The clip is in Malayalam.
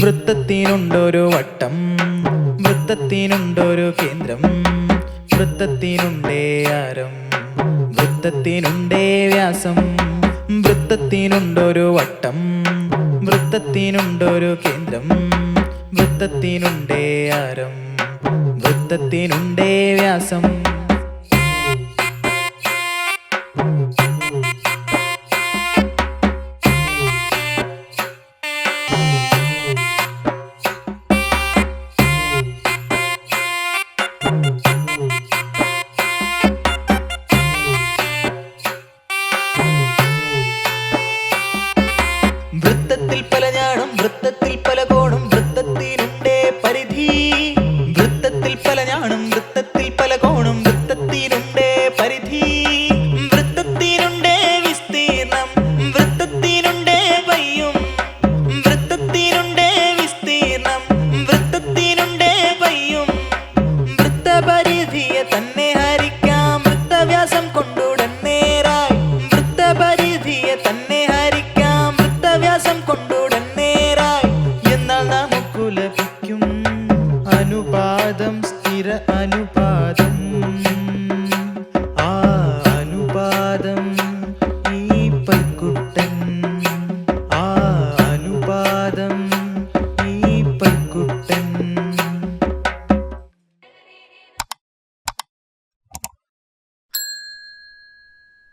വൃത്തത്തിനുണ്ടൊരു വട്ടം വൃത്തത്തിനുണ്ടൊരു കേന്ദ്രം വൃത്തത്തിനുണ്ടേ ആരം വൃത്തത്തിനുണ്ടേ വ്യാസം വൃത്തത്തിനുണ്ടൊരു വട്ടം വൃത്തത്തിനുണ്ടൊരു കേന്ദ്രം വൃത്തത്തിനുണ്ടേ ആരം വൃത്തത്തിനുണ്ടേ വ്യാസം. ലഭിക്കും. അനുപാതം സ്ഥിര അനുപാതം.